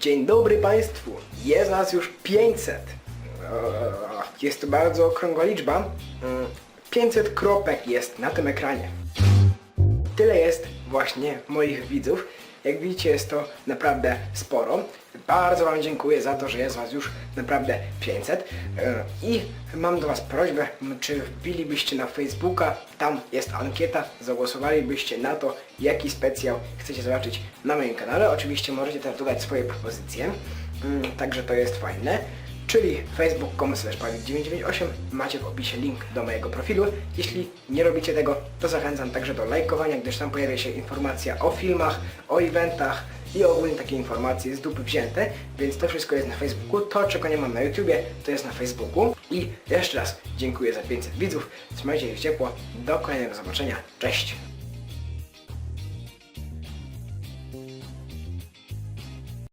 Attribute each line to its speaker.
Speaker 1: Dzień dobry Państwu. Jest nas już 500. Eee, Jest to bardzo okrągła liczba. Mm, 500 kropek jest na tym ekranie. Tyle jest właśnie moich widzów. Jak widzicie jest to naprawdę sporo. Bardzo Wam dziękuję za to, że jest Was już naprawdę 500. E, I mam do Was prośbę, czy wbilibyście na Facebooka, tam jest ankieta, zagłosowalibyście na to, jaki specjał chcecie zobaczyć na moim kanale. Oczywiście możecie też dodać swoje propozycje, Mm, także to jest fajne czyli facebook.com 998 macie w opisie link do mojego profilu. Jeśli nie robicie tego, to zachęcam także do lajkowania, gdyż tam pojawia się informacja o filmach, o eventach i ogólnie takie informacje z dupy wzięte, więc to wszystko jest na Facebooku. To, czego nie mam na YouTubie, to jest na Facebooku. I jeszcze raz dziękuję za 500 widzów. Trzymajcie się ciepło. Do kolejnego zobaczenia. Cześć!